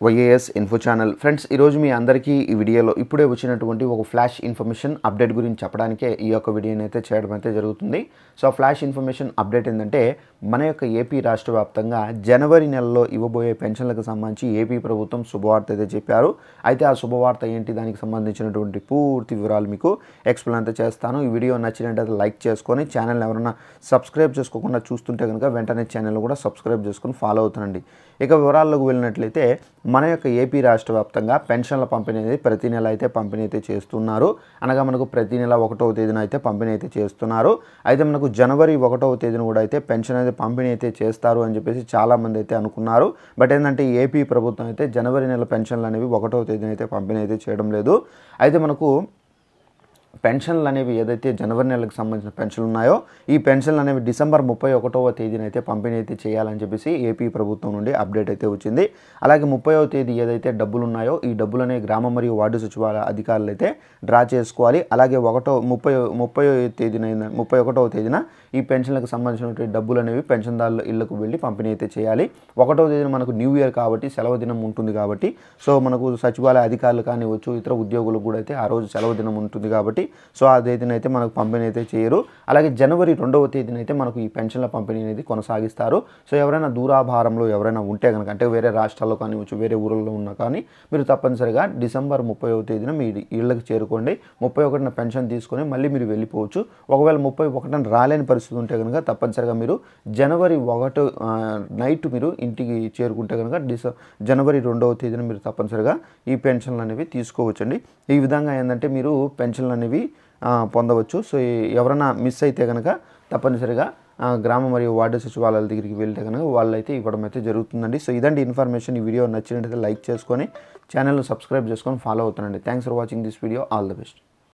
YAS info channel friends ఈరోజు మీ అందరికీ ఈ వీడియోలో ఇప్పుడే వచ్చినటువంటి ఒక ఫ్లాష్ ఇన్ఫర్మేషన్ అప్డేట్ గురించి చెప్పడానికే ఈ యొక్క వీడియోని అయితే చేయడం అయితే జరుగుతుంది. సో ఫ్లాష్ ఇన్ఫర్మేషన్ అప్డేట్ ఏంటంటే మన యొక్క ఏపీ రాష్ట్ర వ్యాప్తంగా జనవరి నెలలో ఇవ్వబోయే పెన్షన్లకు సంబంధించి ఏపీ ప్రభుత్వం శుభవార్త అయితే చెప్పారు. అయితే ఆ శుభవార్త ఏంటి? దానికి సంబంధించినటువంటి పూర్తి వివరాలు మీకు ఎక్స్ప్లెయిన్ అయితే చేస్తాను. ఈ వీడియో నచ్చినట్టయితే లైక్ చేసుకొని ఛానల్ ఎవరైనా సబ్స్క్రైబ్ చేసుకోకుండా చూస్తుంటే కనుక వెంటనే ఛానల్ కూడా సబ్స్క్రైబ్ చేసుకొని ఫాలో అవుతానండి ఇక వివరాల్లోకి వెళ్ళినట్లయితే మన యొక్క ఏపీ రాష్ట్ర వ్యాప్తంగా పెన్షన్ల పంపిణీ అనేది ప్రతి నెల అయితే పంపిణీ అయితే చేస్తున్నారు. అనగా మనకు ప్రతి నెల ఒకటవ తేదీన అయితే పంపిణీ అయితే చేస్తున్నారు. అయితే మనకు జనవరి ఒకటవ తేదీన కూడా అయితే పెన్షన్ అయితే పంపిణీ అయితే చేస్తారు అని చెప్పేసి చాలామంది అయితే అనుకున్నారు. బట్ ఏంటంటే ఏపీ ప్రభుత్వం అయితే జనవరి నెల పెన్షన్లు అనేవి ఒకటవ తేదీన అయితే పంపిణీ అయితే చేయడం లేదు. అయితే మనకు పెన్షన్లు అనేవి ఏదైతే జనవరి నెలకు సంబంధించిన పెన్షన్లు ఉన్నాయో ఈ పెన్షన్లు అనేవి డిసెంబర్ ముప్పై ఒకటవ తేదీన అయితే పంపిణీ అయితే చేయాలని చెప్పేసి ఏపీ ప్రభుత్వం నుండి అప్డేట్ అయితే వచ్చింది. అలాగే ముప్పైవ తేదీ ఏదైతే డబ్బులు ఉన్నాయో ఈ డబ్బులు అనేవి గ్రామ మరియు వార్డు సచివాలయ అధికారులు అయితే డ్రా చేసుకోవాలి. అలాగే ఒకటో ముప్పై ముప్పై తేదీన ముప్పై ఒకటవ తేదీన ఈ పెన్షన్లకు సంబంధించినటువంటి డబ్బులు అనేవి పెన్షన్దారుల ఇళ్ళకు వెళ్ళి పంపిణీ అయితే చేయాలి. ఒకటవ తేదీన మనకు న్యూ ఇయర్ కాబట్టి సెలవు దినం ఉంటుంది కాబట్టి సో మనకు సచివాలయ అధికారులు కానివచ్చు ఇతర ఉద్యోగులకు కూడా అయితే ఆ రోజు సెలవు దినం ఉంటుంది కాబట్టి సో ఆ తేదీన అయితే మనకు పంపిణీ అయితే చేయరు. అలాగే జనవరి రెండవ తేదీన అయితే మనకు ఈ పెన్షన్ల పంపిణీ అనేది కొనసాగిస్తారు. సో ఎవరైనా దూరాభారంలో ఎవరైనా ఉంటే కనుక అంటే వేరే రాష్ట్రాల్లో కానివచ్చు వేరే ఊళ్ళలో ఉన్నా కానీ మీరు తప్పనిసరిగా డిసెంబర్ ముప్పైవ తేదీన మీ ఇళ్ళకి చేరుకోండి. ముప్పై ఒకటిన పెన్షన్ తీసుకొని మళ్ళీ మీరు వెళ్ళిపోవచ్చు. ఒకవేళ ముప్పై ఒకటిన రాలేని పరిస్థితి ఉంటే కనుక తప్పనిసరిగా మీరు జనవరి ఒకటి నైట్ మీరు ఇంటికి చేరుకుంటే కనుక డిస జనవరి రెండవ తేదీన మీరు తప్పనిసరిగా ఈ పెన్షన్లు అనేవి తీసుకోవచ్చండి. ఈ విధంగా ఏంటంటే మీరు పెన్షన్లు అనేవి పొందవచ్చు. సో ఎవరైనా మిస్ అయితే కనుక తప్పనిసరిగా గ్రామ మరియు వార్డు సచివాలయాల దగ్గరికి వెళ్తే కనుక వాళ్ళైతే ఇవ్వడం అయితే జరుగుతుందండి. సో ఇదండి ఇన్ఫర్మేషన్. ఈ వీడియో నచ్చినట్టయితే లైక్ చేసుకొని ఛానల్ను సబ్స్క్రైబ్ చేసుకొని ఫాలో అవుతానండి. Thanks for watching this video. All the best.